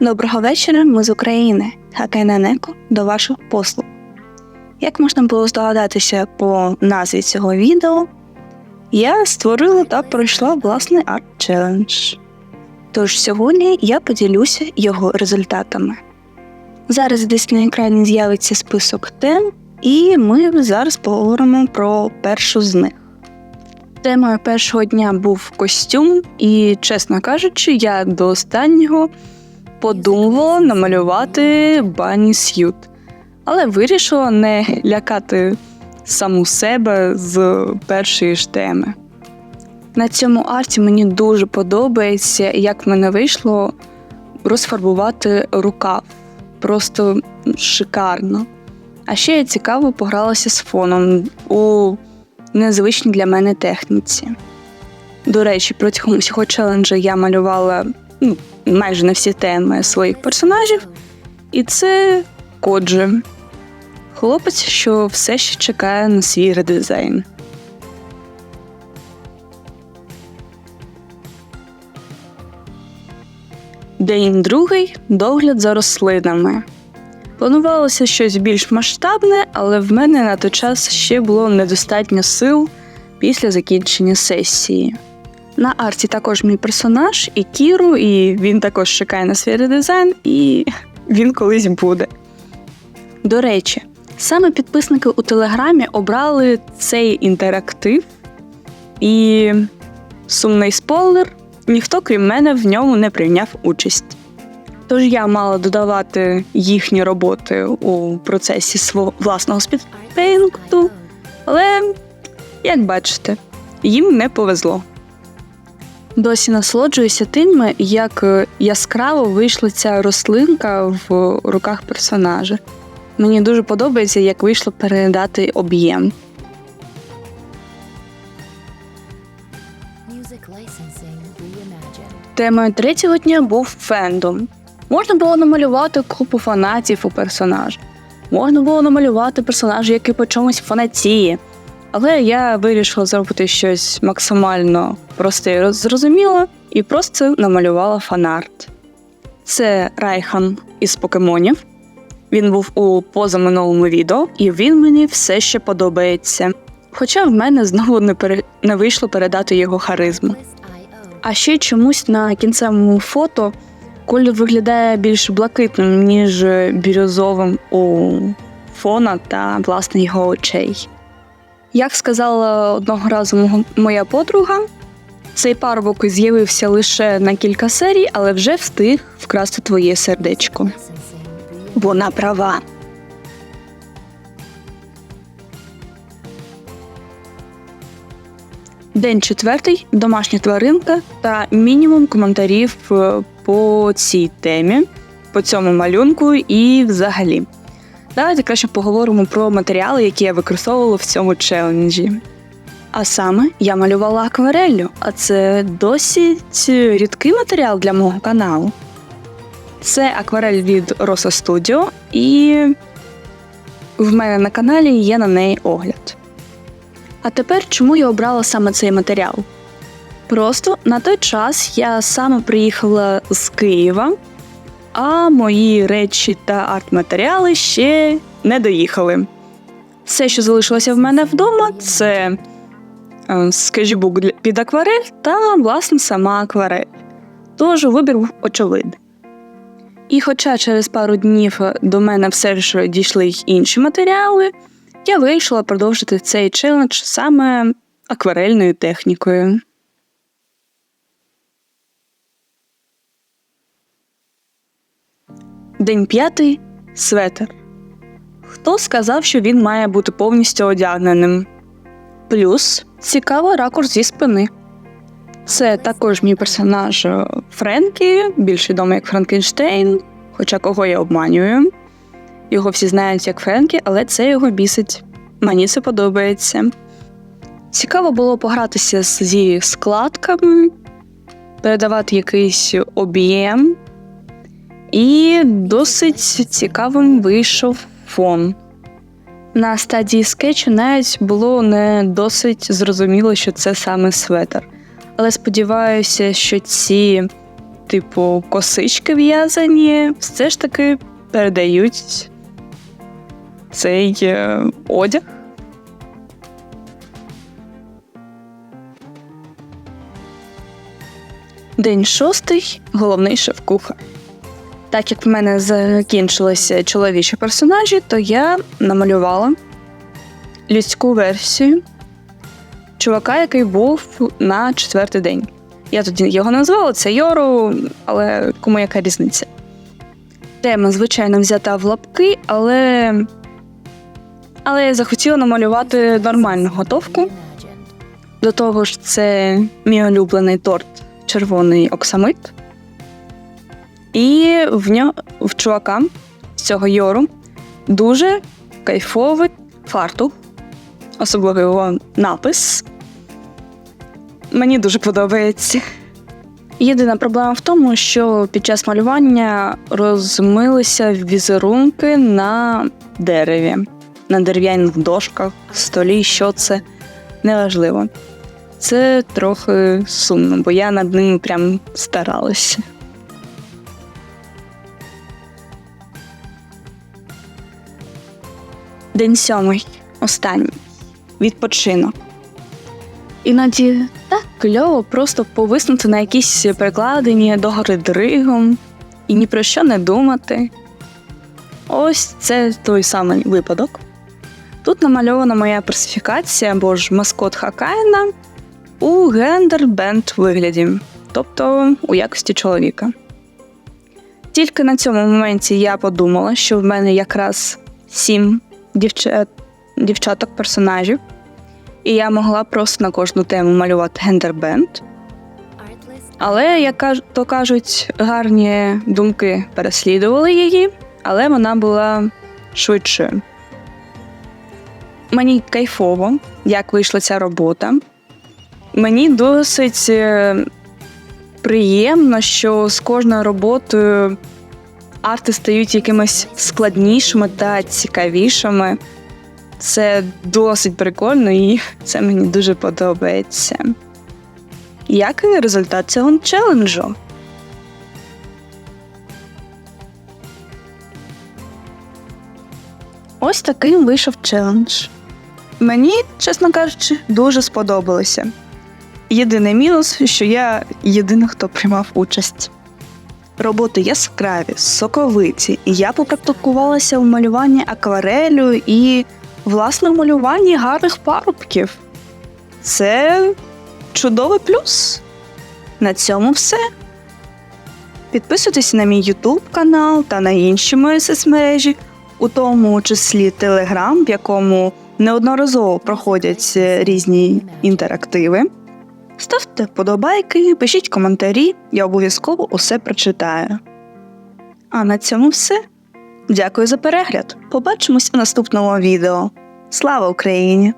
Доброго вечора, ми з України. Хакайнанеко до ваших послуг. Як можна було здогадатися по назві цього відео, я створила та пройшла власний арт-челендж. Тож сьогодні я поділюся його результатами. Зараз десь на екрані з'явиться список тем, і ми зараз поговоримо про першу з них. Темою першого дня був костюм, і, чесно кажучи, я до останнього подумала намалювати бані с'ют, але вирішила не лякати саму себе з першої ж теми. На цьому арті мені дуже подобається, як в мене вийшло розфарбувати рукав. Просто шикарно. А ще я цікаво погралася з фоном у незвичній для мене техніці. До речі, протягом цього челенджа я малювала ну, майже на всі теми своїх персонажів, і це Коджи. Хлопець, що все ще чекає на свій редизайн. День другий догляд за рослинами. Планувалося щось більш масштабне, але в мене на той час ще було недостатньо сил після закінчення сесії. На арті також мій персонаж і Кіру, і він також чекає на свій редизайн, і він колись буде. До речі, саме підписники у Телеграмі обрали цей інтерактив, і сумний спойлер, ніхто крім мене в ньому не прийняв участь. Тож я мала додавати їхні роботи у процесі свого власного спідпейнту, але, як бачите, їм не повезло. Досі насолоджуюся тим, як яскраво вийшла ця рослинка в руках персонажа. Мені дуже подобається, як вийшло передати об'єм. Темою третього дня був фендом. Можна було намалювати купу фанатів у персонажа. Можна було намалювати персонажа, який по чомусь фанатіє. Але я вирішила зробити щось максимально просте і роз- зрозуміле, і просто намалювала фанарт. Це Райхан із покемонів. Він був у позаминулому відео, і він мені все ще подобається. Хоча в мене знову не, пере... не вийшло передати його харизму. А ще чомусь на кінцевому фото колір виглядає більш блакитним, ніж бірюзовим у фона та власне його очей. Як сказала одного разу моя подруга, цей парубок з'явився лише на кілька серій, але вже встиг вкрасти твоє сердечко. Вона права. День четвертий, домашня тваринка та мінімум коментарів е, по цій темі, по цьому малюнку і взагалі. Давайте краще поговоримо про матеріали, які я використовувала в цьому челенджі. А саме я малювала аквареллю, а це досить рідкий матеріал для мого каналу. Це акварель від Rosa Studio, і в мене на каналі є на неї огляд. А тепер чому я обрала саме цей матеріал? Просто на той час я саме приїхала з Києва, а мої речі та арт-матеріали ще не доїхали. Все, що залишилося в мене вдома, це е, скетчбук під акварель та, власне, сама акварель. Тож вибір був очевидний. І хоча через пару днів до мене все ж дійшли й інші матеріали, я вирішила продовжити цей челендж саме акварельною технікою. День п'ятий светер. Хто сказав, що він має бути повністю одягненим? Плюс цікавий ракурс зі спини. Це також мій персонаж е, Френкі, більш відомий як Франкенштейн, хоча кого я обманюю. Його всі знають як Френкі, але це його бісить. Мені це подобається. Цікаво було погратися зі складками, передавати якийсь об'єм. І досить цікавим вийшов фон. На стадії скетчу навіть було не досить зрозуміло, що це саме светр. Але сподіваюся, що ці типу косички в'язані, все ж таки передають цей е, одяг. День шостий головний шеф-кухар. Так як в мене закінчилися чоловічі персонажі, то я намалювала людську версію чувака, який був на четвертий день. Я тоді його назвала це Йору, але кому яка різниця? Тема, звичайно, взята в лапки, але. Але я захотіла намалювати нормальну готовку. До того ж, це мій улюблений торт червоний оксамит. І в нього в чувака з цього Йору дуже кайфовий фартух, особливо його напис. Мені дуже подобається. Єдина проблема в тому, що під час малювання розмилися візерунки на дереві, на дерев'яних дошках, столі, що це неважливо. Це трохи сумно, бо я над ним прям старалася. День сьомий, останній. Відпочинок. Іноді так кльово просто повиснути на якійсь перекладині догори дригом і ні про що не думати. Ось це той самий випадок. Тут намальована моя персифікація або ж маскот Хакайна у гендер-бенд вигляді, тобто у якості чоловіка. Тільки на цьому моменті я подумала, що в мене якраз сім дівчат, дівчаток персонажів, і я могла просто на кожну тему малювати гендер-бенд. Але, як то кажуть, гарні думки переслідували її, але вона була швидшою. Мені кайфово, як вийшла ця робота. Мені досить е, приємно, що з кожною роботою арти стають якимись складнішими та цікавішими. Це досить прикольно і це мені дуже подобається. Який результат цього челенджу? Ось таким вийшов челендж. Мені, чесно кажучи, дуже сподобалося. Єдиний мінус, що я єдиний, хто приймав участь. Роботи яскраві, соковиті, і я попрактикувалася у малюванні акварелю і власне в малюванні гарних парубків. Це чудовий плюс. На цьому все. Підписуйтесь на мій YouTube канал та на інші мої соцмережі, у тому числі Telegram, в якому неодноразово проходять е, різні інтерактиви. Ставте вподобайки, пишіть коментарі, я обов'язково усе прочитаю. А на цьому все. Дякую за перегляд. Побачимось у наступному відео. Слава Україні!